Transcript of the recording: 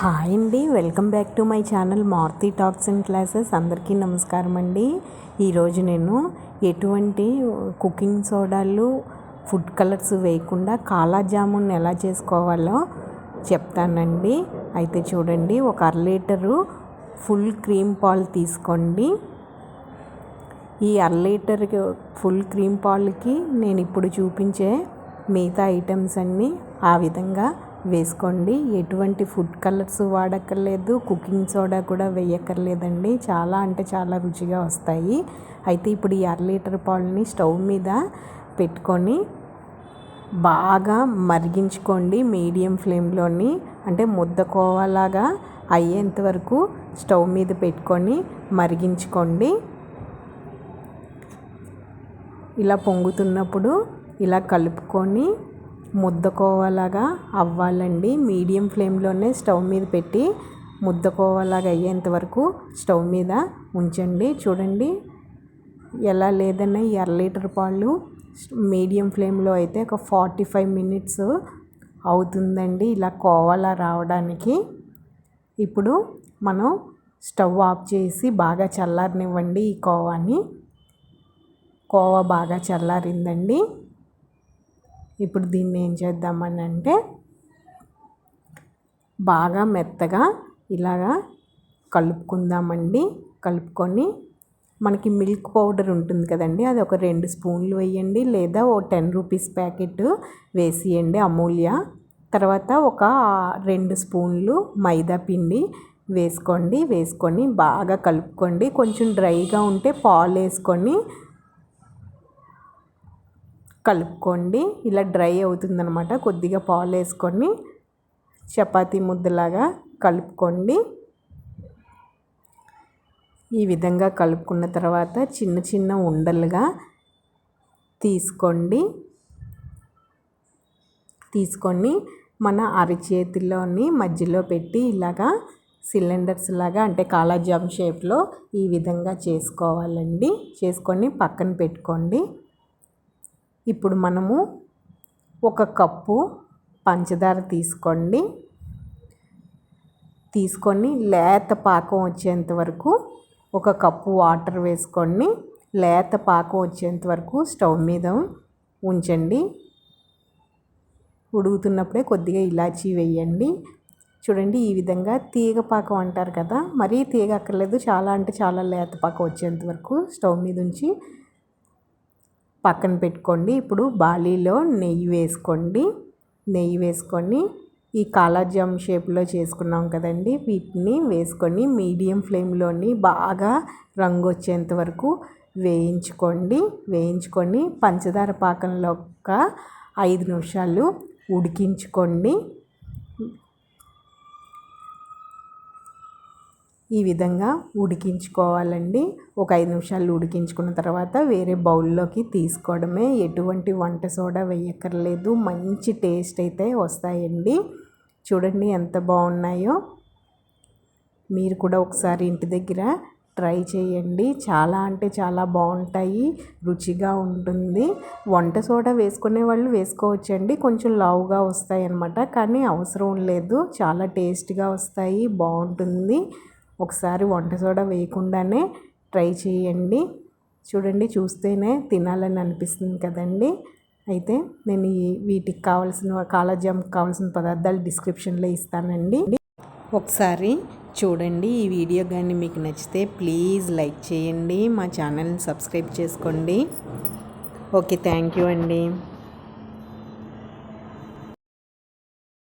Hi అండి. Welcome back to my channel Maruti talks and classes. అందరికీ నమస్కారం అండి. ఈరోజు నేను ఎటువంటి కుకింగ్ సోడాలు ఫుడ్ కలర్స్ వేయకుండా కాలా జామున్ ఎలా చేసుకోవాలో చెప్తానండి. అయితే చూడండి ఒక అర లీటరు ఫుల్ క్రీమ్ పాలు తీసుకోండి. ఈ అర లీటర్ ఫుల్ క్రీమ్ పాలకి నేను ఇప్పుడు చూపించే మిగతా ఐటమ్స్ అన్నీ ఆ విధంగా వేసుకోండి. ఎటువంటి ఫుడ్ కలర్స్ వాడక్కర్లేదు. కుకింగ్ సోడా కూడా వేయక్కర్లేదండి. చాలా అంటే చాలా రుచిగా వస్తాయి. అయితే ఇప్పుడు ఈ అర లీటర్ పాలని స్టవ్ మీద పెట్టుకొని బాగా మరిగించుకోండి. మీడియం ఫ్లేమ్లోని అంటే ముద్దకోవలాగా అయ్యేంత వరకు స్టవ్ మీద పెట్టుకొని మరిగించుకోండి. ఇలా పొంగుతున్నప్పుడు ఇలా కలుపుకొని ముద్దకోవలాగా అవ్వాలండి. మీడియం ఫ్లేమ్లోనే స్టవ్ మీద పెట్టి ముద్దకోవలాగా అయ్యేంత వరకు స్టవ్ మీద ఉంచండి. చూడండి ఎలా లేదన్నా ఈ అర లీటర్ పాలు మీడియం ఫ్లేమ్లో అయితే ఒక ఫార్టీ ఫైవ్ మినిట్స్ అవుతుందండి ఇలా కోవలా రావడానికి. ఇప్పుడు మనం స్టవ్ ఆఫ్ చేసి బాగా చల్లారనివ్వండి ఈ కోవాని. కోవా బాగా చల్లారిందండి. ఇప్పుడు దీన్ని ఏం చేద్దామని అంటే బాగా మెత్తగా ఇలాగా కలుపుకుందామండి. కలుపుకొని మనకి మిల్క్ పౌడర్ ఉంటుంది కదండి అది ఒక రెండు స్పూన్లు వేయండి లేదా ఓ టెన్ రూపీస్ ప్యాకెట్ వేసియండి అమూల్య. తర్వాత ఒక రెండు స్పూన్లు మైదా పిండి వేసుకోండి. వేసుకొని బాగా కలుపుకోండి. కొంచెం డ్రైగా ఉంటే పాలు వేసుకొని కలుపుకోండి. ఇలా డ్రై అవుతుందనమాట కొద్దిగా పాలు వేసుకొని చపాతీ ముద్దలాగా కలుపుకోండి. ఈ విధంగా కలుపుకున్న తర్వాత చిన్న చిన్న ఉండలుగా తీసుకోండి. తీసుకొని మన అరచేతిలోని మధ్యలో పెట్టి ఇలాగా సిలిండర్స్ లాగా అంటే కాలాజామ్ షేప్లో ఈ విధంగా చేసుకోవాలండి. చేసుకొని పక్కన పెట్టుకోండి. ఇప్పుడు మనము ఒక కప్పు పంచదార తీసుకోండి. తీసుకొని లేత పాకం వచ్చేంత వరకు ఒక కప్పు వాటర్ వేసుకొని లేత పాకం వచ్చేంత వరకు స్టవ్ మీద ఉంచండి. ఉడుకుతున్నప్పుడే కొద్దిగా ఇలాచీ వేయండి. చూడండి ఈ విధంగా తీగ పాకం అంటారు కదా మరీ తీగ అక్కర్లేదు చాలా అంటే చాలా లేత పాకం వచ్చేంత వరకు స్టవ్ మీద ఉంచి పక్కన పెట్టుకోండి. ఇప్పుడు బాలీలో నెయ్యి వేసుకోండి. నెయ్యి వేసుకొని ఈ కాలాజామ్ షేప్లో చేసుకున్నాం కదండి. వీటిని వేసుకొని మీడియం ఫ్లేమ్లోని బాగా రంగు వచ్చేంత వరకు వేయించుకోండి. వేయించుకొని పంచదార పాకంలో ఒక ఐదు నిమిషాలు ఉడికించుకోండి. ఈ విధంగా ఉడికించుకోవాలండి. ఒక ఐదు నిమిషాలు ఉడికించుకున్న తర్వాత వేరే బౌల్లోకి తీసుకోవడమే. ఎటువంటి వంట సోడా వేయక్కర్లేదు. మంచి టేస్ట్ అయితే వస్తాయండి. చూడండి ఎంత బాగున్నాయో. మీరు కూడా ఒకసారి ఇంటి దగ్గర ట్రై చేయండి. చాలా అంటే చాలా బాగుంటాయి. రుచిగా ఉంటుంది. వంట సోడా వేసుకునే వాళ్ళు వేసుకోవచ్చండి. కొంచెం లావుగా వస్తాయి అన్నమాట కానీ అవసరం లేదు. చాలా టేస్ట్గా వస్తాయి. బాగుంటుంది. ఒకసారి వంట సోడా వేయకుండానే ట్రై చేయండి. చూడండి చూస్తేనే తినాలని అనిపిస్తుంది కదండి. అయితే నేను ఈ వీటికి కావాల్సిన కాలజామ్కి కావాల్సిన పదార్థాలు డిస్క్రిప్షన్లో ఇస్తానండి. ఒకసారి చూడండి ఈ వీడియో కానీ మీకు నచ్చితే ప్లీజ్ లైక్ చేయండి. మా ఛానల్ని సబ్స్క్రైబ్ చేసుకోండి. ఓకే థ్యాంక్ యూ అండి.